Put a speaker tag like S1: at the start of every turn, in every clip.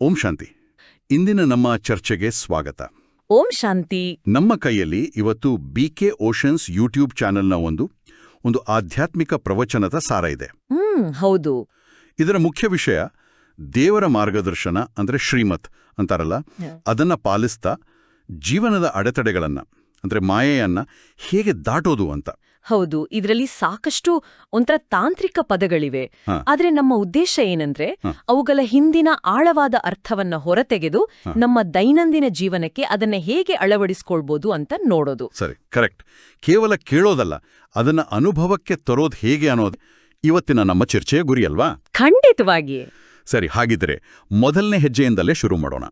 S1: ಓಂ ಶಾಂತಿ. ಇಂದಿನ ನಮ್ಮ ಚರ್ಚೆಗೆ ಸ್ವಾಗತ.
S2: ಓಂ ಶಾಂತಿ.
S1: ನಮ್ಮ ಕೈಯಲ್ಲಿ ಇವತ್ತು ಬಿ ಕೆ ಓಷನ್ಸ್ ಯೂಟ್ಯೂಬ್ ಚಾನೆಲ್ನ ಒಂದು ಒಂದು ಆಧ್ಯಾತ್ಮಿಕ ಪ್ರವಚನದ ಸಾರ ಇದೆ.
S2: ಹ್ಮ್ ಹೌದು.
S1: ಇದರ ಮುಖ್ಯ ವಿಷಯ ದೇವರ ಮಾರ್ಗದರ್ಶನ ಅಂದ್ರೆ ಶ್ರೀಮತ್ ಅಂತಾರಲ್ಲ? ಅದನ್ನ ಪಾಲಿಸ್ತಾ ಜೀವನದ ಅಡೆತಡೆಗಳನ್ನ ಅಂದ್ರೆ ಮಾಯೆಯನ್ನ ಹೇಗೆ ದಾಟೋದು ಅಂತ.
S2: ಹೌದು ಇದರಲ್ಲಿ ಸಾಕಷ್ಟು ಒಂಥರ ತಾಂತ್ರಿಕ ಪದಗಳಿವೆ. ಆದರೆ ನಮ್ಮ ಉದ್ದೇಶ ಏನಂದ್ರೆ ಅವುಗಳ ಹಿಂದಿನ ಆಳವಾದ ಅರ್ಥವನ್ನ ಹೊರತೆಗೆದು ನಮ್ಮ ದೈನಂದಿನ ಜೀವನಕ್ಕೆ ಅದನ್ನ ಹೇಗೆ ಅಳವಡಿಸ್ಕೊಳ್ಬೋದು ಅಂತ ನೋಡೋದು.
S1: ಸರಿ ಕರೆಕ್ಟ್. ಕೇವಲ ಕೇಳೋದಲ್ಲ ಅದನ್ನ ಅನುಭವಕ್ಕೆ ತರೋದು ಹೇಗೆ ಅನ್ನೋದು ಇವತ್ತಿನ ನಮ್ಮ ಚರ್ಚೆಯ ಗುರಿ ಅಲ್ವಾ?
S2: ಖಂಡಿತವಾಗಿ
S1: ಸರಿ ಹಾಗಿದ್ರೆ ಮೊದಲನೇ ಹೆಜ್ಜೆಯಿಂದಲೇ ಶುರು ಮಾಡೋಣ.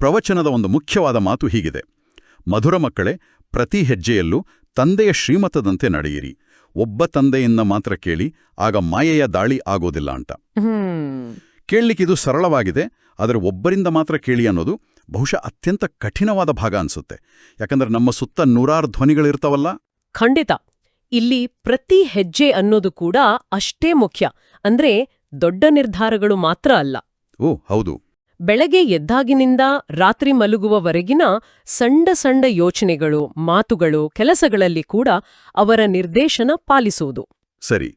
S1: ಪ್ರವಚನದ ಒಂದು ಮುಖ್ಯವಾದ ಮಾತು ಹೀಗಿದೆ. ಮಧುರ ಮಕ್ಕಳೇ ಪ್ರತಿ ಹೆಜ್ಜೆಯಲ್ಲೂ ತಂದೆಯ ಶ್ರೀಮತದಂತೆ ನಡೆಯಿರಿ. ಒಬ್ಬ ತಂದೆಯಿಂದ ಮಾತ್ರ ಕೇಳಿ ಆಗ ಮಾಯೆಯ ದಾಳಿ ಆಗೋದಿಲ್ಲ ಅಂತ.
S2: ಕೇಳಲಿಕ್ಕೆ
S1: ಇದು ಸರಳವಾಗಿದೆ ಆದರೆ ಒಬ್ಬರಿಂದ ಮಾತ್ರ ಕೇಳಿ ಅನ್ನೋದು ಬಹುಶಃ ಅತ್ಯಂತ ಕಠಿಣವಾದ ಭಾಗ ಅನ್ಸುತ್ತೆ. ಯಾಕಂದ್ರೆ ನಮ್ಮ ಸುತ್ತ ನೂರಾರು ಧ್ವನಿಗಳಿರ್ತಾವಲ್ಲ?
S3: ಖಂಡಿತ. ಇಲ್ಲಿ ಪ್ರತಿ ಹೆಜ್ಜೆ ಅನ್ನೋದು ಕೂಡ ಅಷ್ಟೇ ಮುಖ್ಯ. ಅಂದ್ರೆ ದೊಡ್ಡ ನಿರ್ಧಾರಗಳು ಮಾತ್ರ ಅಲ್ಲ.
S1: ಓ ಹೌದು.
S3: ಬೆಳಗ್ಗೆ ಎದ್ದಾಗಿನಿಂದ ರಾತ್ರಿ ಮಲಗುವವರೆಗಿನ ಸಂಡ ಸಂಡ ಯೋಚನೆಗಳು ಮಾತುಗಳು ಕೆಲಸಗಳಲ್ಲಿ ಕೂಡ ಅವರ ನಿರ್ದೇಶನ ಪಾಲಿಸುವುದು.
S1: ಸರಿ.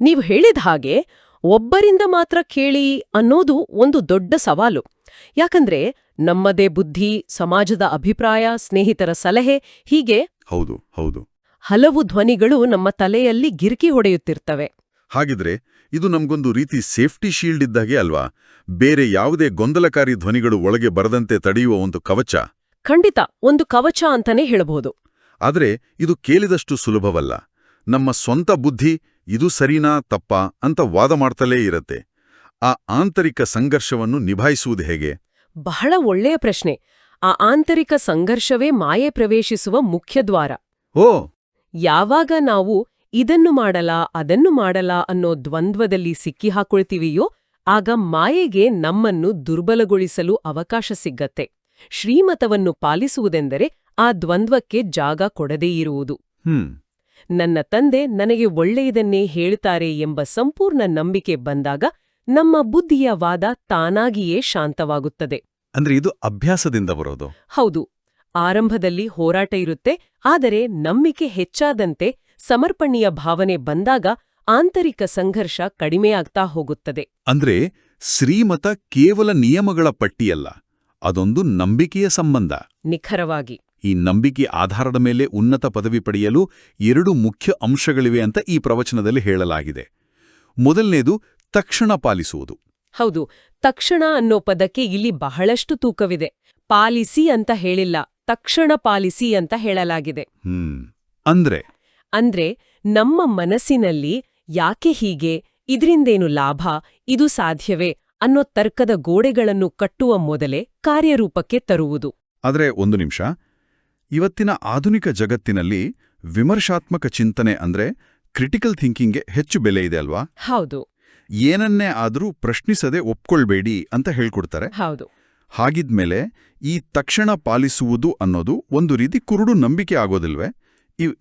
S3: ನೀವು ಹೇಳಿದ ಹಾಗೆ ಒಬ್ಬರಿಂದ ಮಾತ್ರ ಕೇಳಿ ಅನ್ನೋದು ಒಂದು ದೊಡ್ಡ ಸವಾಲು. ಯಾಕಂದ್ರೆ ನಮ್ಮದೇ ಬುದ್ಧಿ ಸಮಾಜದ ಅಭಿಪ್ರಾಯ ಸ್ನೇಹಿತರ ಸಲಹೆ ಹೀಗೆ
S1: ಹೌದು ಹೌದು.
S3: ಹಲವು ಧ್ವನಿಗಳು ನಮ್ಮ ತಲೆಯಲ್ಲಿ ಗಿರ್ಕಿ ಹೊಡೆಯುತ್ತಿರ್ತವೆ.
S1: ಹಾಗಿದ್ರೆ ಇದು ನಮಗೊಂದು ರೀತಿ ಸೇಫ್ಟಿ ಶೀಲ್ಡ್ ಇದ್ದಾಗೆ ಅಲ್ವಾ? ಬೇರೆ ಯಾವುದೇ ಗೊಂದಲಕಾರಿ ಧ್ವನಿಗಳು ಒಳಗೆ ಬರದಂತೆ ತಡೆಯುವ ಒಂದು ಕವಚ?
S3: ಖಂಡಿತ ಒಂದು ಕವಚ ಅಂತಾನೆ ಹೇಳಬಹುದು.
S1: ಆದರೆ ಇದು ಕೇಳಿದಷ್ಟು ಸುಲಭವಲ್ಲ. ನಮ್ಮ ಸ್ವಂತ ಬುದ್ಧಿ ಇದು ಸರಿನಾ ತಪ್ಪಾ ಅಂತ ವಾದ ಮಾಡ್ತಲೇ ಇರತ್ತೆ. ಆ ಆಂತರಿಕ ಸಂಘರ್ಷವನ್ನು ನಿಭಾಯಿಸುವುದು ಹೇಗೆ?
S3: ಬಹಳ ಒಳ್ಳೆಯ ಪ್ರಶ್ನೆ. ಆ ಆಂತರಿಕ ಸಂಘರ್ಷವೇ ಮಾಯೆ ಪ್ರವೇಶಿಸುವ ಮುಖ್ಯ ದ್ವಾರ.
S1: ಓ!
S3: ಯಾವಾಗ ನಾವು ಇದನ್ನು ಮಾಡಲಾ ಅದನ್ನು ಮಾಡಲಾ ಅನ್ನೋ ದ್ವಂದ್ವದಲ್ಲಿ ಸಿಕ್ಕಿಹಾಕೊಳ್ತೀವಿಯೋ ಆಗ ಮಾಯೆಗೆ ನಮ್ಮನ್ನು ದುರ್ಬಲಗೊಳಿಸಲು ಅವಕಾಶ ಸಿಗತ್ತೆ. ಶ್ರೀಮತವನ್ನು ಪಾಲಿಸುವುದೆಂದರೆ ಆ ದ್ವಂದ್ವಕ್ಕೆ ಜಾಗ ಕೊಡದೇ ಇರುವುದು.
S1: ಹ್ಮ್.
S3: ನನ್ನ ತಂದೆ ನನಗೆ ಒಳ್ಳೆಯದನ್ನೇ ಹೇಳ್ತಾರೆ ಎಂಬ ಸಂಪೂರ್ಣ ನಂಬಿಕೆ ಬಂದಾಗ ನಮ್ಮ ಬುದ್ಧಿಯ ವಾದ ತಾನಾಗಿಯೇ ಶಾಂತವಾಗುತ್ತದೆ.
S1: ಅಂದ್ರೆ ಇದು ಅಭ್ಯಾಸದಿಂದ ಬರೋದು?
S3: ಹೌದು. ಆರಂಭದಲ್ಲಿ ಹೋರಾಟ ಇರುತ್ತೆ ಆದರೆ ನಂಬಿಕೆ ಹೆಚ್ಚಾದಂತೆ ಸಮರ್ಪಣೆಯ ಭಾವನೆ ಬಂದಾಗ ಆಂತರಿಕ ಸಂಘರ್ಷ ಕಡಿಮೆಯಾಗ್ತಾ ಹೋಗುತ್ತದೆ.
S1: ಅಂದ್ರೆ ಶ್ರೀಮತ ಕೇವಲ ನಿಯಮಗಳ ಪಟ್ಟಿಯಲ್ಲ ಅದೊಂದು ನಂಬಿಕೆಯ ಸಂಬಂಧ.
S3: ನಿಖರವಾಗಿ.
S1: ಈ ನಂಬಿಕೆ ಆಧಾರದ ಮೇಲೆ ಉನ್ನತ ಪದವಿ ಪಡೆಯಲು ಎರಡು ಮುಖ್ಯ ಅಂಶಗಳಿವೆ ಅಂತ ಈ ಪ್ರವಚನದಲ್ಲಿ ಹೇಳಲಾಗಿದೆ. ಮೊದಲನೇದು ತಕ್ಷಣ ಪಾಲಿಸುವುದು.
S3: ಹೌದು ತಕ್ಷಣ ಅನ್ನೋ ಪದಕ್ಕೆ ಇಲ್ಲಿ ಬಹಳಷ್ಟು ತೂಕವಿದೆ. ಪಾಲಿಸಿ ಅಂತ ಹೇಳಿಲ್ಲ ತಕ್ಷಣ ಪಾಲಿಸಿ ಅಂತ ಹೇಳಲಾಗಿದೆ.
S1: ಹ್ಮ್ ಅಂದ್ರೆ?
S3: ಅಂದ್ರೆ ನಮ್ಮ ಮನಸ್ಸಿನಲ್ಲಿ ಯಾಕೆ ಹೀಗೆ? ಇದರಿಂದೇನು ಲಾಭ? ಇದು ಸಾಧ್ಯವೇ? ಅನ್ನೋ ತರ್ಕದ ಗೋಡೆಗಳನ್ನು ಕಟ್ಟುವ ಮೊದಲೇ ಕಾರ್ಯರೂಪಕ್ಕೆ ತರುವುದು.
S1: ಆದರೆ ಒಂದು ನಿಮಿಷ. ಇವತ್ತಿನ ಆಧುನಿಕ ಜಗತ್ತಿನಲ್ಲಿ ವಿಮರ್ಶಾತ್ಮಕ ಚಿಂತನೆ ಅಂದ್ರೆ ಕ್ರಿಟಿಕಲ್ ಥಿಂಕಿಂಗ್ಗೆ ಹೆಚ್ಚು ಬೆಲೆ ಇದೆ ಅಲ್ವಾ?
S3: ಹೌದು.
S1: ಏನನ್ನೇ ಆದರೂ ಪ್ರಶ್ನಿಸದೆ ಒಪ್ಕೊಳ್ಬೇಡಿ ಅಂತ ಹೇಳ್ಕೊಡ್ತಾರೆ.
S3: ಹೌದು.
S1: ಹಾಗಿದ್ಮೇಲೆ ಈ ತಕ್ಷಣ ಪಾಲಿಸುವುದು ಅನ್ನೋದು ಒಂದು ರೀತಿ ಕುರುಡು ನಂಬಿಕೆ ಆಗೋದಿಲ್ವೇ?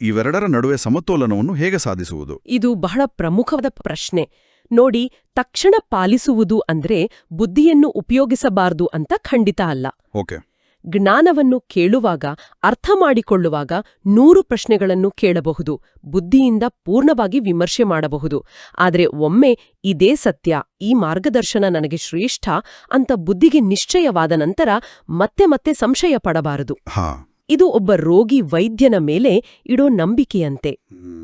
S1: ಇವೆರಡರ ನಡುವೆ ಸಮತೋಲನವನ್ನು ಹೇಗೆ ಸಾಧಿಸುವುದು?
S3: ಇದು ಬಹಳ ಪ್ರಮುಖವಾದ ಪ್ರಶ್ನೆ. ನೋಡಿ ತಕ್ಷಣ ಪಾಲಿಸುವುದು ಅಂದ್ರೆ ಬುದ್ಧಿಯನ್ನು ಉಪಯೋಗಿಸಬಾರದು ಅಂತ ಖಂಡಿತ ಅಲ್ಲ.
S1: ಓಕೆ.
S3: ಜ್ಞಾನವನ್ನು ಕೇಳುವಾಗ ಅರ್ಥ ಮಾಡಿಕೊಳ್ಳುವಾಗ ನೂರು ಪ್ರಶ್ನೆಗಳನ್ನು ಕೇಳಬಹುದು. ಬುದ್ಧಿಯಿಂದ ಪೂರ್ಣವಾಗಿ ವಿಮರ್ಶೆ ಮಾಡಬಹುದು. ಆದರೆ ಒಮ್ಮೆ ಇದೇ ಸತ್ಯ ಈ ಮಾರ್ಗದರ್ಶನ ನನಗೆ ಶ್ರೇಷ್ಠ ಅಂತ ಬುದ್ಧಿಗೆ ನಿಶ್ಚಯವಾದ ನಂತರ ಮತ್ತೆ ಮತ್ತೆ ಸಂಶಯ ಪಡಬಾರದು.
S1: ಹಾ.
S3: ಇದು ಒಬ್ಬ ರೋಗಿ ವೈದ್ಯನ ಮೇಲೆ ಇಡೋ ನಂಬಿಕೆಯಂತೆ.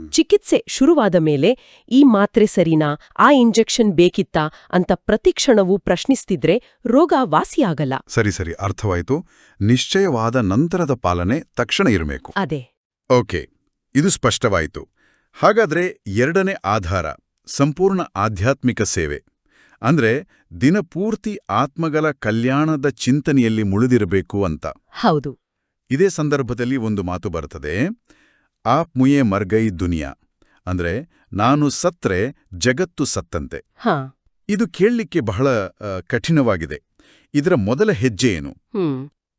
S3: ಚಿಕಿತ್ಸೆ ಶುರುವಾದ ಮೇಲೆ ಈ ಮಾತ್ರೆ ಸರಿನಾ ಆ ಇಂಜೆಕ್ಷನ್ ಬೇಕಿತ್ತಾ ಅಂತ ಪ್ರತಿಕ್ಷಣವೂ ಪ್ರಶ್ನಿಸ್ತಿದ್ರೆ ರೋಗ ವಾಸಿಯಾಗಲ್ಲ
S1: ಸರಿ ಸರಿ ಅರ್ಥವಾಯಿತು. ನಿಶ್ಚಯವಾದ ನಂತರದ ಪಾಲನೆ ತಕ್ಷಣ ಇರಬೇಕು.
S3: ಅದೇ.
S1: ಓಕೆ ಇದು ಸ್ಪಷ್ಟವಾಯಿತು. ಹಾಗಾದ್ರೆ ಎರಡನೇ ಆಧಾರ ಸಂಪೂರ್ಣ ಆಧ್ಯಾತ್ಮಿಕ ಸೇವೆ. ಅಂದ್ರೆ ದಿನಪೂರ್ತಿ ಆತ್ಮಗಳ ಕಲ್ಯಾಣದ ಚಿಂತನೆಯಲ್ಲಿ ಮುಳಿದಿರಬೇಕು ಅಂತ.
S3: ಹೌದು.
S1: ಇದೇ ಸಂದರ್ಭದಲ್ಲಿ ಒಂದು ಮಾತು ಬರ್ತದೆ. ಆಪ್ ಮುಯೇ ಮರ್ಗೈ ದುನಿಯಾ. ಅಂದ್ರೆ ನಾನು ಸತ್ರೆ ಜಗತ್ತು ಸತ್ತಂತೆ.
S3: ಹಾ.
S1: ಇದು ಕೇಳಲಿಕ್ಕೆ ಬಹಳ ಕಠಿಣವಾಗಿದೆ. ಇದರ ಮೊದಲ ಹೆಜ್ಜೆ ಏನು?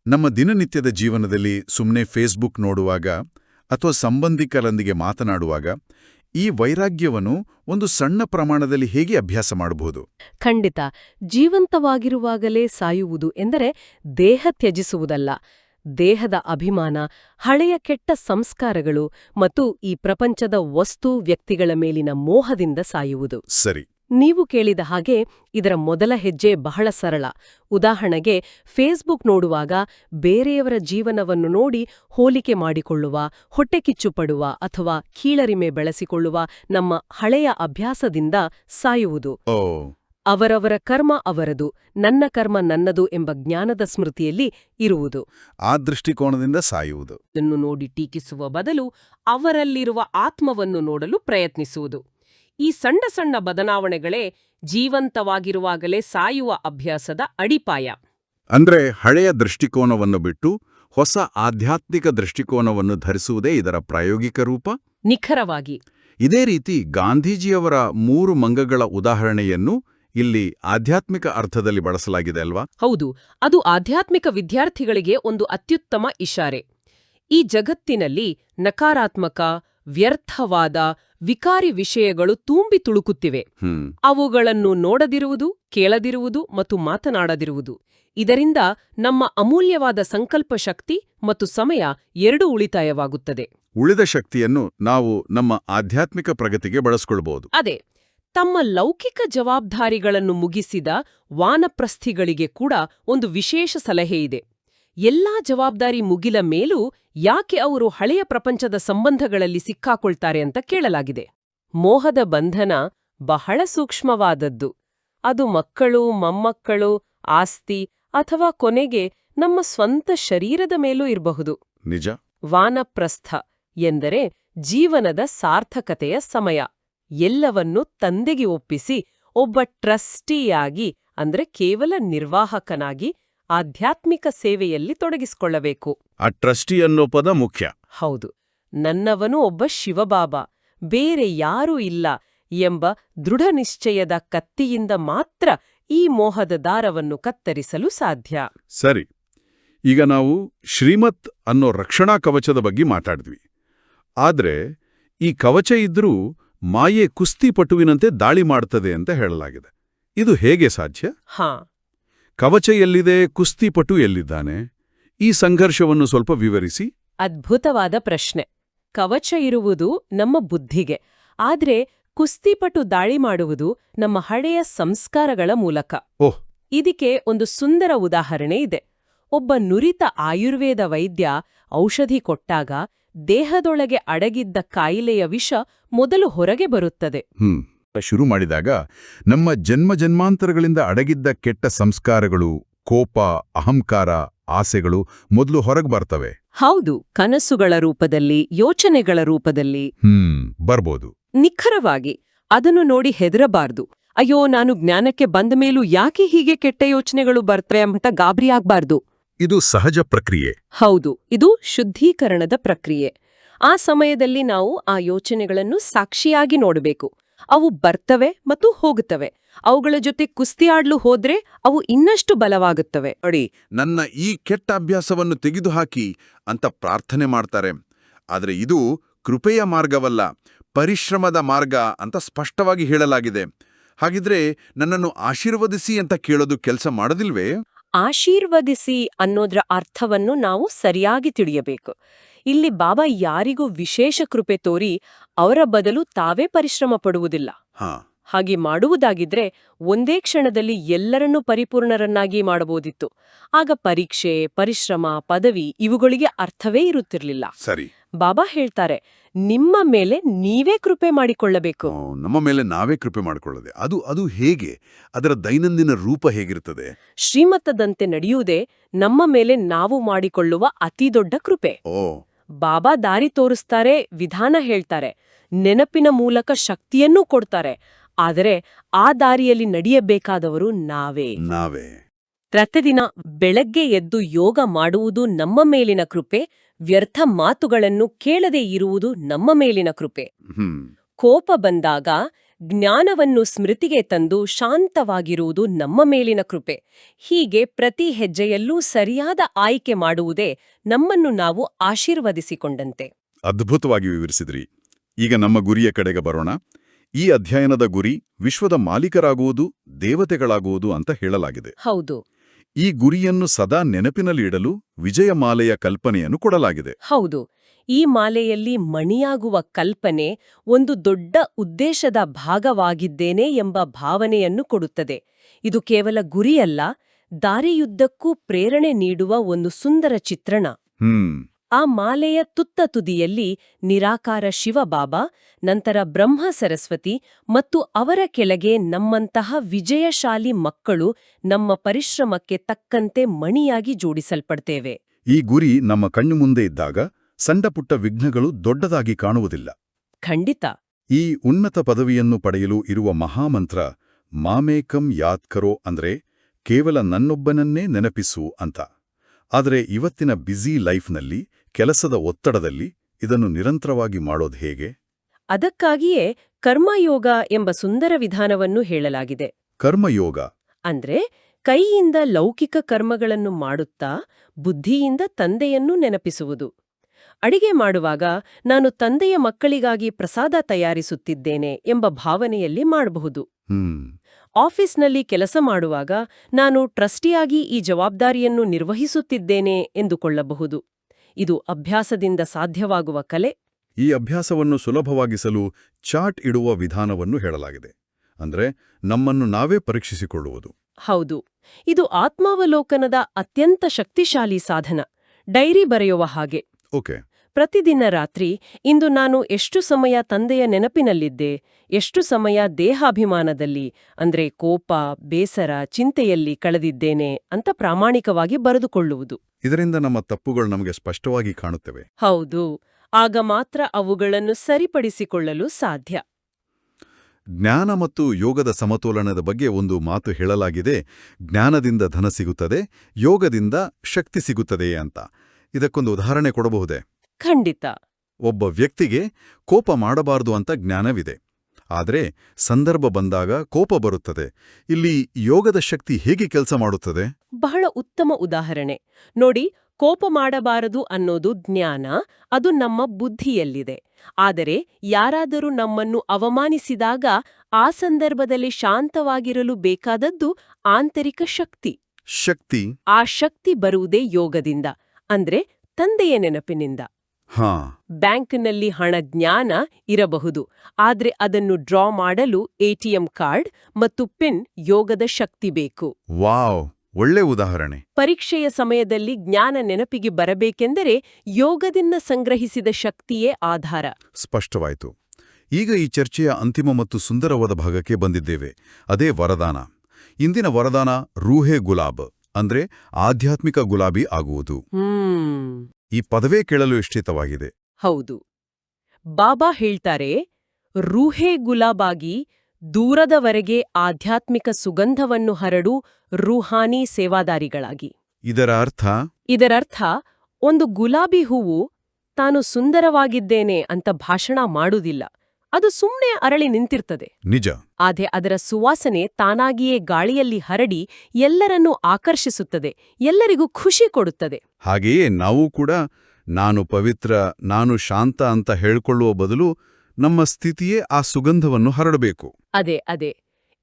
S1: ನಮ್ಮ ದಿನನಿತ್ಯದ ಜೀವನದಲ್ಲಿ ಸುಮ್ಮನೆ ಫೇಸ್ಬುಕ್ ನೋಡುವಾಗ ಅಥವಾ ಸಂಬಂಧಿಕರೊಂದಿಗೆ ಮಾತನಾಡುವಾಗ ಈ ವೈರಾಗ್ಯವನ್ನು ಒಂದು ಸಣ್ಣ ಪ್ರಮಾಣದಲ್ಲಿ ಹೇಗೆ ಅಭ್ಯಾಸ ಮಾಡಬಹುದು?
S3: ಖಂಡಿತ. ಜೀವಂತವಾಗಿರುವಾಗಲೇ ಸಾಯುವುದು ಎಂದರೆ ದೇಹ ತ್ಯಜಿಸುವುದಲ್ಲ. ದೇಹದ ಅಭಿಮಾನ ಹಳೆಯ ಕೆಟ್ಟ ಸಂಸ್ಕಾರಗಳು ಮತ್ತು ಈ ಪ್ರಪಂಚದ ವಸ್ತು ವ್ಯಕ್ತಿಗಳ ಮೇಲಿನ ಮೋಹದಿಂದ ಸಾಯುವುದು.
S1: ಸರಿ.
S3: ನೀವು ಕೇಳಿದ ಹಾಗೆ ಇದರ ಮೊದಲ ಹೆಜ್ಜೆ ಬಹಳ ಸರಳ. ಉದಾಹರಣೆಗೆ ಫೇಸ್ಬುಕ್ ನೋಡುವಾಗ ಬೇರೆಯವರ ಜೀವನವನ್ನು ನೋಡಿ ಹೋಲಿಕೆ ಮಾಡಿಕೊಳ್ಳುವ ಹೊಟ್ಟೆಕಿಚ್ಚುಪಡುವ ಅಥವಾ ಕೀಳರಿಮೆ ಬೆಳೆಸಿಕೊಳ್ಳುವ ನಮ್ಮ ಹಳೆಯ ಅಭ್ಯಾಸದಿಂದ ಸಾಯುವುದು.
S1: ಓ.
S3: ಅವರವರ ಕರ್ಮ ಅವರದು ನನ್ನ ಕರ್ಮ ನನ್ನದು ಎಂಬ ಜ್ಞಾನದ ಸ್ಮೃತಿಯಲ್ಲಿ ಇರುವುದು.
S1: ಆ ದೃಷ್ಟಿಕೋನದಿಂದ ಸಾಯುವುದು.
S3: ಇದನ್ನು ನೋಡಿ ಟೀಕಿಸುವ ಬದಲು ಅವರಲ್ಲಿರುವ ಆತ್ಮವನ್ನು ನೋಡಲು ಪ್ರಯತ್ನಿಸುವುದು. ಈ ಸಣ್ಣ ಸಣ್ಣ ಬದಲಾವಣೆಗಳೇ ಜೀವಂತವಾಗಿರುವಾಗಲೇ ಸಾಯುವ ಅಭ್ಯಾಸದ ಅಡಿಪಾಯ.
S1: ಅಂದ್ರೆ ಹಳೆಯ ದೃಷ್ಟಿಕೋನವನ್ನು ಬಿಟ್ಟು ಹೊಸ ಆಧ್ಯಾತ್ಮಿಕ ದೃಷ್ಟಿಕೋನವನ್ನು ಧರಿಸುವುದೇ ಇದರ ಪ್ರಾಯೋಗಿಕ ರೂಪ?
S3: ನಿಖರವಾಗಿ.
S1: ಇದೇ ರೀತಿ ಗಾಂಧೀಜಿಯವರ ಮೂರು ಮಂಗಗಳ ಉದಾಹರಣೆಯನ್ನು ಇಲ್ಲಿ ಆಧ್ಯಾತ್ಮಿಕ ಅರ್ಥದಲ್ಲಿ ಬಳಸಲಾಗಿದೆ ಅಲ್ವಾ?
S3: ಹೌದು ಅದು ಆಧ್ಯಾತ್ಮಿಕ ವಿದ್ಯಾರ್ಥಿಗಳಿಗೆ ಒಂದು ಅತ್ಯುತ್ತಮ ಇಶಾರೆ. ಈ ಜಗತ್ತಿನಲ್ಲಿ ನಕಾರಾತ್ಮಕ ವ್ಯರ್ಥವಾದ ವಿಕಾರಿ ವಿಷಯಗಳು ತುಂಬಿ ತುಳುಕುತ್ತಿವೆ. ಅವುಗಳನ್ನು ನೋಡದಿರುವುದು ಕೇಳದಿರುವುದು ಮತ್ತು ಮಾತನಾಡದಿರುವುದು. ಇದರಿಂದ ನಮ್ಮ ಅಮೂಲ್ಯವಾದ ಸಂಕಲ್ಪ ಶಕ್ತಿ ಮತ್ತು ಸಮಯ ಎರಡೂ ಉಳಿತಾಯವಾಗುತ್ತದೆ.
S1: ಉಳಿದ ಶಕ್ತಿಯನ್ನು ನಾವು ನಮ್ಮ ಆಧ್ಯಾತ್ಮಿಕ ಪ್ರಗತಿಗೆ ಬಳಸ್ಕೊಳ್ಬಹುದು
S3: ಅದೇ. ತಮ್ಮ ಲೌಕಿಕ ಜವಾಬ್ದಾರಿಗಳನ್ನು ಮುಗಿಸಿದ ವಾನಪ್ರಸ್ಥಿಗಳಿಗೆ ಕೂಡ ಒಂದು ವಿಶೇಷ ಸಲಹೆ ಇದೆ. ಎಲ್ಲಾ ಜವಾಬ್ದಾರಿ ಮುಗಿಲ ಮೇಲೂ ಯಾಕೆ ಅವರು ಹಳೆಯ ಪ್ರಪಂಚದ ಸಂಬಂಧಗಳಲ್ಲಿ ಸಿಕ್ಕಾಕೊಳ್ತಾರೆ ಅಂತ ಕೇಳಲಾಗಿದೆ. ಮೋಹದ ಬಂಧನ ಬಹಳ ಸೂಕ್ಷ್ಮವಾದದ್ದು. ಅದು ಮಕ್ಕಳು ಮೊಮ್ಮಕ್ಕಳು ಆಸ್ತಿ ಅಥವಾ ಕೊನೆಗೆ ನಮ್ಮ ಸ್ವಂತ ಶರೀರದ ಮೇಲೂ ಇರಬಹುದು.
S1: ನಿಜ.
S3: ವಾನಪ್ರಸ್ಥ ಎಂದರೆ ಜೀವನದ ಸಾರ್ಥಕತೆಯ ಸಮಯ. ಎಲ್ಲವನ್ನೂ ತಂದೆಗೆ ಒಪ್ಪಿಸಿ ಒಬ್ಬ ಟ್ರಸ್ಟಿಯಾಗಿ ಅಂದ್ರೆ ಕೇವಲ ನಿರ್ವಾಹಕನಾಗಿ ಆಧ್ಯಾತ್ಮಿಕ ಸೇವೆಯಲ್ಲಿ ತೊಡಗಿಸಿಕೊಳ್ಳಬೇಕು.
S1: ಆ ಟ್ರಸ್ಟಿ ಅನ್ನೋ ಪದ ಮುಖ್ಯ.
S3: ಹೌದು. ನನ್ನವನು ಒಬ್ಬ ಶಿವಬಾಬಾ ಬೇರೆ ಯಾರೂ ಇಲ್ಲ ಎಂಬ ದೃಢ ನಿಶ್ಚಯದ ಕತ್ತಿಯಿಂದ ಮಾತ್ರ ಈ ಮೋಹದ ದಾರವನ್ನು ಕತ್ತರಿಸಲು ಸಾಧ್ಯ.
S1: ಸರಿ. ಈಗ ನಾವು ಶ್ರೀಮತ್ ಅನ್ನೋ ರಕ್ಷಣಾ ಕವಚದ ಬಗ್ಗೆ ಮಾತಾಡಿದ್ವಿ. ಆದ್ರೆ ಈ ಕವಚ ಇದ್ರೂ ಮಾಯೆ ಕುಸ್ತಿಪಟುವಿನಂತೆ ದಾಳಿ ಮಾಡ್ತದೆ ಅಂತ ಹೇಳಲಾಗಿದೆ. ಇದು ಹೇಗೆ ಸಾಧ್ಯ?
S3: ಹಾ.
S1: ಕವಚ ಎಲ್ಲಿದೆ ಕುಸ್ತಿಪಟು ಎಲ್ಲಿದ್ದಾನೆ? ಈ ಸಂಘರ್ಷವನ್ನು ಸ್ವಲ್ಪ ವಿವರಿಸಿ.
S3: ಅದ್ಭುತವಾದ ಪ್ರಶ್ನೆ. ಕವಚ ಇರುವುದು ನಮ್ಮ ಬುದ್ಧಿಗೆ. ಆದ್ರೆ ಕುಸ್ತಿಪಟು ದಾಳಿ ಮಾಡುವುದು ನಮ್ಮ ಹಳೆಯ ಸಂಸ್ಕಾರಗಳ ಮೂಲಕ.
S1: ಓಹ್.
S3: ಇದಕ್ಕೆ ಒಂದು ಸುಂದರ ಉದಾಹರಣೆ ಇದೆ. ಒಬ್ಬ ನುರಿತ ಆಯುರ್ವೇದ ವೈದ್ಯ ಔಷಧಿ ಕೊಟ್ಟಾಗ ದೇಹದೊಳಗೆ ಅಡಗಿದ್ದ ಕಾಯಿಲೆಯ ವಿಷ ಮೊದಲು ಹೊರಗೆ ಬರುತ್ತದೆ.
S1: ಹ್ಮ್. ಶುರು ಮಾಡಿದಾಗ ನಮ್ಮ ಜನ್ಮ ಜನ್ಮಾಂತರಗಳಿಂದ ಅಡಗಿದ್ದ ಕೆಟ್ಟ ಸಂಸ್ಕಾರಗಳು ಕೋಪ ಅಹಂಕಾರ ಆಸೆಗಳು ಮೊದಲು ಹೊರಗೆ ಬರ್ತವೆ.
S3: ಹೌದು ಕನಸುಗಳ ರೂಪದಲ್ಲಿ ಯೋಚನೆಗಳ ರೂಪದಲ್ಲಿ.
S1: ಹ್ಮ್ ಬರ್ಬೋದು.
S3: ನಿಖರವಾಗಿ ಅದನ್ನು ನೋಡಿ ಹೆದರಬಾರ್ದು. ಅಯ್ಯೋ ನಾನು ಜ್ಞಾನಕ್ಕೆ ಬಂದ ಮೇಲೂ ಯಾಕೆ ಹೀಗೆ ಕೆಟ್ಟ ಯೋಚನೆಗಳು ಬರ್ತವೆ ಅಂತ ಗಾಬರಿಯಾಗಬಾರ್ದು
S1: ಇದು ಸಹಜ ಪ್ರಕ್ರಿಯೆ.
S3: ಹೌದು ಇದು ಶುದ್ಧೀಕರಣದ ಪ್ರಕ್ರಿಯೆ. ಆ ಸಮಯದಲ್ಲಿ ನಾವು ಆ ಯೋಚನೆಗಳನ್ನು ಸಾಕ್ಷಿಯಾಗಿ ನೋಡಬೇಕು. ಅವು ಬರ್ತವೆ ಮತ್ತು ಹೋಗುತ್ತವೆ. ಅವುಗಳ ಜೊತೆ ಕುಸ್ತಿ ಆಡ್ಲು ಹೋದ್ರೆ ಅವು ಇನ್ನಷ್ಟು ಬಲವಾಗುತ್ತವೆ.
S1: ಅಡಿ ನನ್ನ ಈ ಕೆಟ್ಟ ಅಭ್ಯಾಸವನ್ನು ತೆಗೆದುಹಾಕಿ ಅಂತ ಪ್ರಾರ್ಥನೆ ಮಾಡ್ತಾರೆ. ಆದರೆ ಇದು ಕೃಪೆಯ ಮಾರ್ಗವಲ್ಲ ಪರಿಶ್ರಮದ ಮಾರ್ಗ ಅಂತ ಸ್ಪಷ್ಟವಾಗಿ ಹೇಳಲಾಗಿದೆ. ಹಾಗಿದ್ರೆ ನನ್ನನ್ನು ಆಶೀರ್ವದಿಸಿ ಅಂತ ಕೇಳೋದು ಕೆಲಸ ಮಾಡೋದಿಲ್ವೇ?
S3: ಆಶೀರ್ವದಿಸಿ ಅನ್ನೋದ್ರ ಅರ್ಥವನ್ನು ನಾವು ಸರಿಯಾಗಿ ತಿಳಿಯಬೇಕು. ಇಲ್ಲಿ ಬಾಬಾ ಯಾರಿಗೂ ವಿಶೇಷ ಕೃಪೆ ತೋರಿ ಅವರ ಬದಲು ತಾವೇ ಪರಿಶ್ರಮ ಪಡುವುದಿಲ್ಲ. ಹಾಗೆ ಮಾಡುವುದಾಗಿದ್ರೆ ಒಂದೇ ಕ್ಷಣದಲ್ಲಿ ಎಲ್ಲರನ್ನೂ ಪರಿಪೂರ್ಣರನ್ನಾಗಿ ಮಾಡಬಹುದಿತ್ತು ಆಗ ಪರೀಕ್ಷೆ ಪರಿಶ್ರಮ ಪದವಿ ಇವುಗಳಿಗೆ ಅರ್ಥವೇ ಇರುತ್ತಿರಲಿಲ್ಲ.
S1: ಸರಿ.
S3: ಬಾಬಾ ಹೇಳ್ತಾರೆ ನಿಮ್ಮ ಮೇಲೆ ನೀವೇ ಕೃಪೆ ಮಾಡಿಕೊಳ್ಳಬೇಕು.
S1: ನಮ್ಮ ಮೇಲೆ ನಾವೇ ಕೃಪೆ ಮಾಡಿಕೊಳ್ಳದೆ. ಅದು ಅದು ಹೇಗೆ? ಅದರ ದೈನಂದಿನ ರೂಪ ಹೇಗಿರುತ್ತದೆ?
S3: ಶ್ರೀಮತದಂತೆ ನಡೆಯುವುದೇ ನಮ್ಮ ಮೇಲೆ ನಾವು ಮಾಡಿಕೊಳ್ಳುವ ಅತಿದೊಡ್ಡ ಕೃಪೆ.
S1: ಓ.
S3: ಬಾಬಾ ದಾರಿ ತೋರಿಸ್ತಾರೆ ವಿಧಾನ ಹೇಳ್ತಾರೆ ನೆನಪಿನ ಮೂಲಕ ಶಕ್ತಿಯನ್ನೂ ಕೊಡ್ತಾರೆ ಆದರೆ ಆ ದಾರಿಯಲ್ಲಿ ನಡೆಯಬೇಕಾದವರು ನಾವೇ.
S1: ನಾವೇ.
S3: ಪ್ರತಿದಿನ ಬೆಳಗ್ಗೆ ಎದ್ದು ಯೋಗ ಮಾಡುವುದು ನಮ್ಮ ಮೇಲಿನ ಕೃಪೆ ವ್ಯರ್ಥ ಮಾತುಗಳನ್ನು ಕೇಳದೇ ಇರುವುದು ನಮ್ಮ ಮೇಲಿನ ಕೃಪೆ. ಕೋಪ ಬಂದಾಗ ಜ್ಞಾನವನ್ನು ಸ್ಮೃತಿಗೆ ತಂದು ಶಾಂತವಾಗಿರುವುದು ನಮ್ಮ ಮೇಲಿನ ಕೃಪೆ. ಹೀಗೆ ಪ್ರತಿ ಹೆಜ್ಜೆಯಲ್ಲೂ ಸರಿಯಾದ ಆಯ್ಕೆ ಮಾಡುವುದೇ ನಮ್ಮನ್ನು ನಾವು ಆಶೀರ್ವದಿಸಿಕೊಂಡಂತೆ.
S1: ಅದ್ಭುತವಾಗಿ ವಿವರಿಸಿದ್ರಿ. ಈಗ ನಮ್ಮ ಗುರಿಯ ಕಡೆಗೆ ಬರೋಣ. ಈ ಅಧ್ಯಯನದ ಗುರಿ ವಿಶ್ವದ ಮಾಲೀಕರಾಗುವುದು ದೇವತೆಗಳಾಗುವುದು ಅಂತ ಹೇಳಲಾಗಿದೆ.
S3: ಹೌದು.
S1: ಈ ಗುರಿಯನ್ನು ಸದಾ ನೆನಪಿನಲ್ಲಿಡಲು ವಿಜಯಮಾಲೆಯ ಕಲ್ಪನೆಯನ್ನು ಕೊಡಲಾಗಿದೆ.
S3: ಹೌದು. ಈ ಮಾಲೆಯಲ್ಲಿ ಮಣಿಯಾಗುವ ಕಲ್ಪನೆ ಒಂದು ದೊಡ್ಡ ಉದ್ದೇಶದ ಭಾಗವಾಗಿದ್ದೇನೆ ಎಂಬ ಭಾವನೆಯನ್ನು ಕೊಡುತ್ತದೆ. ಇದು ಕೇವಲ ಗುರಿಯಲ್ಲ ದಾರಿಯುದ್ದಕ್ಕೂ ಪ್ರೇರಣೆ ನೀಡುವ ಒಂದು ಸುಂದರ ಚಿತ್ರಣ.
S1: ಹ್ಮ್.
S3: ಆ ಮಾಲೆಯ ತುತ್ತ ತುದಿಯಲ್ಲಿ ನಿರಾಕಾರ ಶಿವಬಾಬಾ ನಂತರ ಬ್ರಹ್ಮ ಸರಸ್ವತಿ ಮತ್ತು ಅವರ ಕೆಳಗೆ ನಮ್ಮಂತಹ ವಿಜಯಶಾಲಿ ಮಕ್ಕಳು ನಮ್ಮ ಪರಿಶ್ರಮಕ್ಕೆ ತಕ್ಕಂತೆ ಮಣಿಯಾಗಿ ಜೋಡಿಸಲ್ಪಡ್ತೇವೆ.
S1: ಈ ಗುರಿ ನಮ್ಮ ಕಣ್ಣು ಮುಂದೆ ಇದ್ದಾಗ ಸಣ್ಣಪುಟ್ಟ ವಿಘ್ನಗಳು ದೊಡ್ಡದಾಗಿ ಕಾಣುವುದಿಲ್ಲ.
S3: ಖಂಡಿತ.
S1: ಈ ಉನ್ನತ ಪದವಿಯನ್ನು ಪಡೆಯಲು ಇರುವ ಮಹಾಮಂತ್ರ ಮಾಮೇಕಂ ಯಾತ್ಕರೋ ಅಂದ್ರೆ ಕೇವಲ ನನ್ನೊಬ್ಬನನ್ನೇ ನೆನಪಿಸು ಅಂತ. ಆದರೆ ಇವತ್ತಿನ ಬ್ಯುಸಿ ಲೈಫ್ನಲ್ಲಿ ಕೆಲಸದ ಒತ್ತಡದಲ್ಲಿ ಇದನ್ನು ನಿರಂತರವಾಗಿ ಮಾಡೋದು ಹೇಗೆ?
S3: ಅದಕ್ಕಾಗಿಯೇ ಕರ್ಮಯೋಗ ಎಂಬ ಸುಂದರ ವಿಧಾನವನ್ನು ಹೇಳಲಾಗಿದೆ.
S1: ಕರ್ಮಯೋಗ.
S3: ಅಂದ್ರೆ ಕೈಯಿಂದ ಲೌಕಿಕ ಕರ್ಮಗಳನ್ನು ಮಾಡುತ್ತಾ ಬುದ್ಧಿಯಿಂದ ತಂದೆಯನ್ನು ನೆನಪಿಸುವುದು. ಅಡಿಗೆ ಮಾಡುವಾಗ ನಾನು ತಂದೆಯ ಮಕ್ಕಳಿಗಾಗಿ ಪ್ರಸಾದ ತಯಾರಿಸುತ್ತಿದ್ದೇನೆ ಎಂಬ ಭಾವನೆಯಲ್ಲಿ ಮಾಡಬಹುದು. ಆಫೀಸ್ನಲ್ಲಿ ಕೆಲಸ ಮಾಡುವಾಗ ನಾನು ಟ್ರಸ್ಟಿಯಾಗಿ ಈ ಜವಾಬ್ದಾರಿಯನ್ನು ನಿರ್ವಹಿಸುತ್ತಿದ್ದೇನೆ ಎಂದುಕೊಳ್ಳಬಹುದು. ಇದು ಅಭ್ಯಾಸದಿಂದ ಸಾಧ್ಯವಾಗುವ ಕಲೆ.
S1: ಈ ಅಭ್ಯಾಸವನ್ನು ಸುಲಭವಾಗಿಸಲು ಚಾರ್ಟ್ ಇಡುವ ವಿಧಾನವನ್ನು ಹೇಳಲಾಗಿದೆ. ಅಂದ್ರೆ ನಮ್ಮನ್ನು ನಾವೇ ಪರೀಕ್ಷಿಸಿಕೊಳ್ಳುವುದು.
S3: ಹೌದು. ಇದು ಆತ್ಮಾವಲೋಕನದ ಅತ್ಯಂತ ಶಕ್ತಿಶಾಲಿ ಸಾಧನ. ಡೈರಿ ಬರೆಯುವ ಹಾಗೆ.
S1: ಓಕೆ.
S3: ಪ್ರತಿದಿನ ರಾತ್ರಿ ಇಂದು ನಾನು ಎಷ್ಟು ಸಮಯ ತಂದೆಯ ನೆನಪಿನಲ್ಲಿದ್ದೆ ಎಷ್ಟು ಸಮಯ ದೇಹಾಭಿಮಾನದಲ್ಲಿ ಅಂದ್ರೆ ಕೋಪ ಬೇಸರ ಚಿಂತೆಯಲ್ಲಿ ಕಳೆದಿದ್ದೇನೆ ಅಂತ ಪ್ರಾಮಾಣಿಕವಾಗಿ ಬರೆದುಕೊಳ್ಳುವುದು.
S1: ಇದರಿಂದ ನಮ್ಮ ತಪ್ಪುಗಳು ನಮಗೆ ಸ್ಪಷ್ಟವಾಗಿ ಕಾಣುತ್ತವೆ.
S3: ಹೌದು ಆಗ ಮಾತ್ರ ಅವುಗಳನ್ನು ಸರಿಪಡಿಸಿಕೊಳ್ಳಲು ಸಾಧ್ಯ.
S1: ಜ್ಞಾನ ಮತ್ತು ಯೋಗದ ಸಮತೋಲನದ ಬಗ್ಗೆ ಒಂದು ಮಾತು ಹೇಳಲಾಗಿದೆ ಜ್ಞಾನದಿಂದ ಧನ ಸಿಗುತ್ತದೆ ಯೋಗದಿಂದ ಶಕ್ತಿ ಸಿಗುತ್ತದೆ ಅಂತ. ಇದಕ್ಕೊಂದು ಉದಾಹರಣೆ ಕೊಡಬಹುದೇ?
S3: ಖಂಡಿತ.
S1: ಒಬ್ಬ ವ್ಯಕ್ತಿಗೆ ಕೋಪ ಮಾಡಬಾರದು ಅಂತ ಜ್ಞಾನವಿದೆ. ಆದರೆ ಸಂದರ್ಭ ಬಂದಾಗ ಕೋಪ ಬರುತ್ತದೆ. ಇಲ್ಲಿ ಯೋಗದ ಶಕ್ತಿ ಹೇಗೆ ಕೆಲಸ ಮಾಡುತ್ತದೆ?
S3: ಬಹಳ ಉತ್ತಮ ಉದಾಹರಣೆ. ನೋಡಿ ಕೋಪ ಮಾಡಬಾರದು ಅನ್ನೋದು ಜ್ಞಾನ ಅದು ನಮ್ಮ ಬುದ್ಧಿಯಲ್ಲಿದೆ. ಆದರೆ ಯಾರಾದರೂ ನಮ್ಮನ್ನು ಅವಮಾನಿಸಿದಾಗ ಆ ಸಂದರ್ಭದಲ್ಲಿ ಶಾಂತವಾಗಿರಲು ಬೇಕಾದದ್ದು ಆಂತರಿಕ ಶಕ್ತಿ.
S1: ಶಕ್ತಿ.
S3: ಆ ಶಕ್ತಿ ಬರುವುದೇ ಯೋಗದಿಂದ ಅಂದ್ರೆ ತಂದೆಯ ನೆನಪಿನಿಂದ. ಬ್ಯಾಂಕ್ನಲ್ಲಿ ಹಣ ಜ್ಞಾನ ಇರಬಹುದು ಆದ್ರೆ ಅದನ್ನು ಡ್ರಾ ಮಾಡಲು ಎಟಿಎಂ ಕಾರ್ಡ್ ಮತ್ತು ಪಿನ್ ಯೋಗದ ಶಕ್ತಿ ಬೇಕು.
S1: ವಾವ್ ಒಳ್ಳೆ ಉದಾಹರಣೆ.
S3: ಪರೀಕ್ಷೆಯ ಸಮಯದಲ್ಲಿ ಜ್ಞಾನ ನೆನಪಿಗೆ ಬರಬೇಕೆಂದರೆ ಯೋಗದಿಂದ ಸಂಗ್ರಹಿಸಿದ ಶಕ್ತಿಯೇ ಆಧಾರ.
S1: ಸ್ಪಷ್ಟವಾಯಿತು. ಈಗ ಈ ಚರ್ಚೆಯ ಅಂತಿಮ ಮತ್ತು ಸುಂದರವಾದ ಭಾಗಕ್ಕೆ ಬಂದಿದ್ದೇವೆ. ಅದೇ ವರದಾನ. ಇಂದಿನ ವರದಾನ ರೂಹೆ ಗುಲಾಬ್ ಅಂದ್ರೆ ಆಧ್ಯಾತ್ಮಿಕ ಗುಲಾಬಿ ಆಗುವುದು.
S3: ಹ್ಮ್.
S1: ಈ ಪದವೇ ಕೇಳಲು ಇಷ್ಟಿತವಾಗಿದೆ.
S3: ಹೌದು. ಬಾಬಾ ಹೇಳ್ತಾರೆ ರೂಹೆ ಗುಲಾಬಾಗಿ ದೂರದವರೆಗೆ ಆಧ್ಯಾತ್ಮಿಕ ಸುಗಂಧವನ್ನು ಹರಡು ರೂಹಾನಿ ಸೇವಾದಾರಿಗಳಾಗಿ.
S1: ಇದರ ಅರ್ಥ?
S3: ಇದರರ್ಥ ಒಂದು ಗುಲಾಬಿ ಹೂವು ತಾನು ಸುಂದರವಾಗಿದ್ದೇನೆ ಅಂತ ಭಾಷಣ ಮಾಡುವುದಿಲ್ಲ. ಅದು ಸುಮ್ಮನೆ ಅರಳಿ ನಿಂತಿರ್ತದೆ.
S1: ನಿಜ.
S3: ಆದರೆ ಅದರ ಸುವಾಸನೆ ತಾನಾಗಿಯೇ ಗಾಳಿಯಲ್ಲಿ ಹರಡಿ ಎಲ್ಲರನ್ನೂ ಆಕರ್ಷಿಸುತ್ತದೆ ಎಲ್ಲರಿಗೂ ಖುಷಿ ಕೊಡುತ್ತದೆ.
S1: ಹಾಗೆಯೇ ನಾವು ಕೂಡ ನಾನು ಪವಿತ್ರ ನಾನು ಶಾಂತ ಅಂತ ಹೇಳ್ಕೊಳ್ಳುವ ಬದಲು ನಮ್ಮ ಸ್ಥಿತಿಯೇ ಆ ಸುಗಂಧವನ್ನು ಹರಡಬೇಕು.
S3: ಅದೇ ಅದೇ.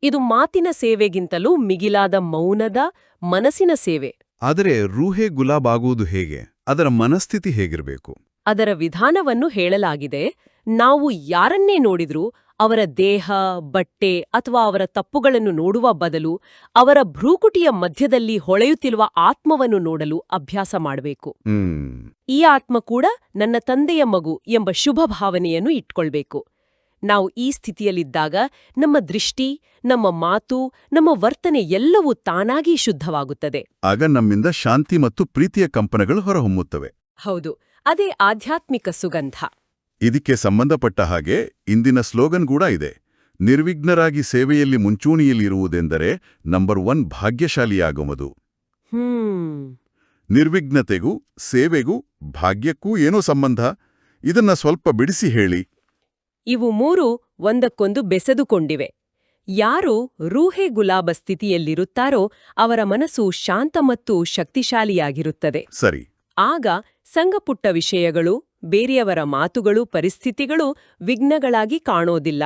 S3: ಇದು ಮಾತಿನ ಸೇವೆಗಿಂತಲೂ ಮಿಗಿಲಾದ ಮೌನದ ಮನಸ್ಸಿನ ಸೇವೆ.
S1: ಆದರೆ ರೂಹೆ ಗುಲಾಬ್ ಆಗುವುದು ಹೇಗೆ? ಅದರ ಮನಸ್ಥಿತಿ ಹೇಗಿರಬೇಕು?
S3: ಅದರ ವಿಧಾನವನ್ನು ಹೇಳಲಾಗಿದೆ ನಾವು ಯಾರನ್ನೇ ನೋಡಿದ್ರೂ ಅವರ ದೇಹ ಬಟ್ಟೆ ಅಥವಾ ಅವರ ತಪ್ಪುಗಳನ್ನು ನೋಡುವ ಬದಲು ಅವರ ಭ್ರೂಕುಟಿಯ ಮಧ್ಯದಲ್ಲಿ ಹೊಳೆಯುತ್ತಿರುವ ಆತ್ಮವನ್ನು ನೋಡಲು ಅಭ್ಯಾಸ ಮಾಡಬೇಕು. ಈ ಆತ್ಮ ಕೂಡ ನನ್ನ ತಂದೆಯ ಮಗು ಎಂಬ ಶುಭ ಭಾವನೆಯನ್ನು ಇಟ್ಕೊಳ್ಬೇಕು. ನಾವು ಈ ಸ್ಥಿತಿಯಲ್ಲಿದ್ದಾಗ ನಮ್ಮ ದೃಷ್ಟಿ ನಮ್ಮ ಮಾತು ನಮ್ಮ ವರ್ತನೆ ಎಲ್ಲವೂ ತಾನಾಗಿ ಶುದ್ಧವಾಗುತ್ತದೆ.
S1: ಆಗ ನಮ್ಮಿಂದ ಶಾಂತಿ ಮತ್ತು ಪ್ರೀತಿಯ ಕಂಪನಗಳು ಹೊರಹೊಮ್ಮುತ್ತವೆ.
S3: ಹೌದು ಅದೇ ಆಧ್ಯಾತ್ಮಿಕ ಸುಗಂಧ.
S1: ಇದಕ್ಕೆ ಸಂಬಂಧಪಟ್ಟ ಹಾಗೆ ಇಂದಿನ ಸ್ಲೋಗನ್ ಕೂಡ ಇದೆ. ನಿರ್ವಿಘ್ನರಾಗಿ ಸೇವೆಯಲ್ಲಿ ಮುಂಚೂಣಿಯಲ್ಲಿರುವುದೆಂದರೆ ನಂಬರ್ ಒನ್ ಭಾಗ್ಯಶಾಲಿಯಾಗುವುದು. ನಿರ್ವಿಘ್ನತೆಗೂ ಸೇವೆಗೂ ಭಾಗ್ಯಕ್ಕೂ ಏನೋ ಸಂಬಂಧ? ಇದನ್ನ ಸ್ವಲ್ಪ ಬಿಡಿಸಿ ಹೇಳಿ.
S3: ಇವು ಮೂರು ಒಂದಕ್ಕೊಂದು ಬೆಸೆದುಕೊಂಡಿವೆ. ಯಾರು ರೂಹೆ ಗುಲಾಬ ಸ್ಥಿತಿಯಲ್ಲಿರುತ್ತಾರೋ ಅವರ ಮನಸ್ಸು ಶಾಂತ ಮತ್ತು ಶಕ್ತಿಶಾಲಿಯಾಗಿರುತ್ತದೆ.
S1: ಸರಿ.
S3: ಆಗ ಸಂಗಪುಟ್ಟ ವಿಷಯಗಳು ಬೇರೆಯವರ ಮಾತುಗಳು ಪರಿಸ್ಥಿತಿಗಳು ವಿಘ್ನಗಳಾಗಿ ಕಾಣೋದಿಲ್ಲ.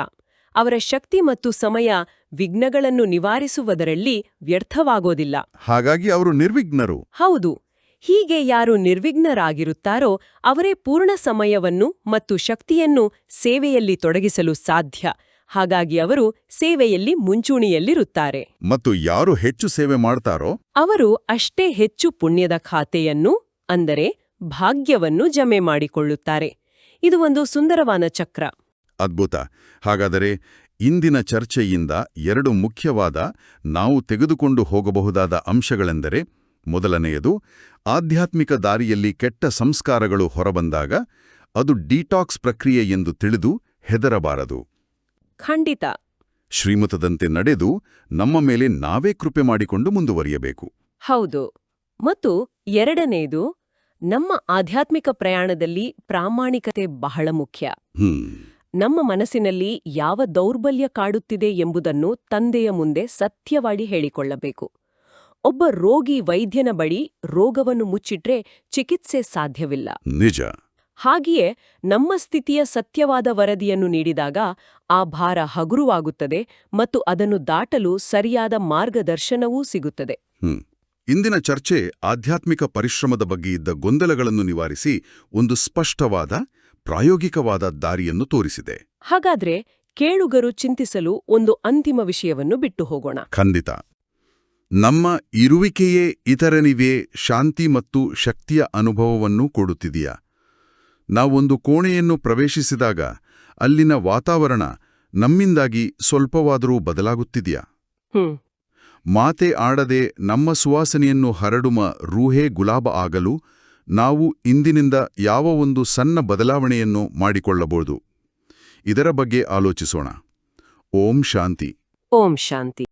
S3: ಅವರ ಶಕ್ತಿ ಮತ್ತು ಸಮಯ ವಿಘ್ನಗಳನ್ನು ನಿವಾರಿಸುವುದರಲ್ಲಿ ವ್ಯರ್ಥವಾಗೋದಿಲ್ಲ.
S4: ಹಾಗಾಗಿ ಅವರು ನಿರ್ವಿಘ್ನರು.
S3: ಹೌದು. ಹೀಗೆ ಯಾರು ನಿರ್ವಿಘ್ನರಾಗಿರುತ್ತಾರೋ ಅವರೇ ಪೂರ್ಣ ಸಮಯವನ್ನು ಮತ್ತು ಶಕ್ತಿಯನ್ನು ಸೇವೆಯಲ್ಲಿ ತೊಡಗಿಸಲು ಸಾಧ್ಯ. ಹಾಗಾಗಿ ಅವರು ಸೇವೆಯಲ್ಲಿ ಮುಂಚೂಣಿಯಲ್ಲಿರುತ್ತಾರೆ.
S1: ಮತ್ತು ಯಾರು ಹೆಚ್ಚು ಸೇವೆ ಮಾಡ್ತಾರೋ?
S3: ಅವರು ಅಷ್ಟೇ ಹೆಚ್ಚು ಪುಣ್ಯದ ಖಾತೆಯನ್ನು ಅಂದರೆ ಭಾಗ್ಯವನ್ನು ಜಮೆ ಮಾಡಿಕೊಳ್ಳುತ್ತಾರೆ. ಇದು ಒಂದು ಸುಂದರವಾದ ಚಕ್ರ.
S1: ಅದ್ಭುತ. ಹಾಗಾದರೆ ಇಂದಿನ ಚರ್ಚೆಯಿಂದ ಎರಡು ಮುಖ್ಯವಾದ ನಾವು ತೆಗೆದುಕೊಂಡು ಹೋಗಬಹುದಾದ ಅಂಶಗಳೆಂದರೆ ಮೊದಲನೆಯದು ಆಧ್ಯಾತ್ಮಿಕ ದಾರಿಯಲ್ಲಿ ಕೆಟ್ಟ ಸಂಸ್ಕಾರಗಳು ಹೊರಬಂದಾಗ ಅದು ಡಿಟಾಕ್ಸ್ ಪ್ರಕ್ರಿಯೆ ಎಂದು ತಿಳಿದು ಹೆದರಬಾರದು.
S3: ಖಂಡಿತ.
S1: ಶ್ರೀಮತದಂತೆ ನಡೆದು ನಮ್ಮ ಮೇಲೆ ನಾವೇ ಕೃಪೆ ಮಾಡಿಕೊಂಡು ಮುಂದುವರಿಯಬೇಕು.
S3: ಹೌದು. ಮತ್ತು ಎರಡನೆಯದು ನಮ್ಮ ಆಧ್ಯಾತ್ಮಿಕ ಪ್ರಯಾಣದಲ್ಲಿ ಪ್ರಾಮಾಣಿಕತೆ ಬಹಳ ಮುಖ್ಯ. ನಮ್ಮ ಮನಸ್ಸಿನಲ್ಲಿ ಯಾವ ದೌರ್ಬಲ್ಯ ಕಾಡುತ್ತಿದೆ ಎಂಬುದನ್ನು ತಂದೆಯ ಮುಂದೆ ಸತ್ಯವಾಗಿ ಹೇಳಿಕೊಳ್ಳಬೇಕು. ಒಬ್ಬ ರೋಗಿ ವೈದ್ಯನ ಬಳಿ ರೋಗವನ್ನು ಮುಚ್ಚಿಟ್ರೆ ಚಿಕಿತ್ಸೆ ಸಾಧ್ಯವಿಲ್ಲ.
S1: ನಿಜ.
S3: ಹಾಗೆಯೇ ನಮ್ಮ ಸ್ಥಿತಿಯ ಸತ್ಯವಾದ ವರದಿಯನ್ನು ನೀಡಿದಾಗ ಆ ಭಾರ ಹಗುರವಾಗುತ್ತದೆ ಮತ್ತು ಅದನ್ನು ದಾಟಲು ಸರಿಯಾದ ಮಾರ್ಗದರ್ಶನವೂ ಸಿಗುತ್ತದೆ.
S1: ಇಂದಿನ ಚರ್ಚೆ ಆಧ್ಯಾತ್ಮಿಕ ಪರಿಶ್ರಮದ ಬಗ್ಗೆ ಇದ್ದ ಗೊಂದಲಗಳನ್ನು ನಿವಾರಿಸಿ ಒಂದು ಸ್ಪಷ್ಟವಾದ ಪ್ರಾಯೋಗಿಕವಾದ ದಾರಿಯನ್ನು ತೋರಿಸಿದೆ.
S3: ಹಾಗಾದ್ರೆ ಕೇಳುಗರು ಚಿಂತಿಸಲು ಒಂದು ಅಂತಿಮ ವಿಷಯವನ್ನು ಬಿಟ್ಟು ಹೋಗೋಣ.
S1: ಖಂಡಿತ. ನಮ್ಮ ಇರುವಿಕೆಯೇ ಇತರನಿಗೆ ಶಾಂತಿ ಮತ್ತು ಶಕ್ತಿಯ ಅನುಭವವನ್ನು ಕೊಡುತ್ತಿದೆಯಾ? ನಾವೊಂದು ಕೋಣೆಯನ್ನು ಪ್ರವೇಶಿಸಿದಾಗ ಅಲ್ಲಿನ ವಾತಾವರಣ ನಮ್ಮಿಂದಾಗಿ ಸ್ವಲ್ಪವಾದರೂ ಬದಲಾಗುತ್ತಿದೆಯಾ?
S3: ಹ್ಮ್.
S1: ಮಾತೆ ಆಡದೆ ನಮ್ಮ ಸುವಾಸನೆಯನ್ನು ಹರಡುಮ ರೂಹೇ ಗುಲಾಬ ಆಗಲು ನಾವು ಇಂದಿನಿಂದ ಯಾವ ಒಂದು ಸಣ್ಣ ಬದಲಾವಣೆಯನ್ನು ಮಾಡಿಕೊಳ್ಳಬಹುದು. ಇದರ ಬಗ್ಗೆ ಆಲೋಚಿಸೋಣ. ಓಂ ಶಾಂತಿ.
S3: ಓಂ ಶಾಂತಿ.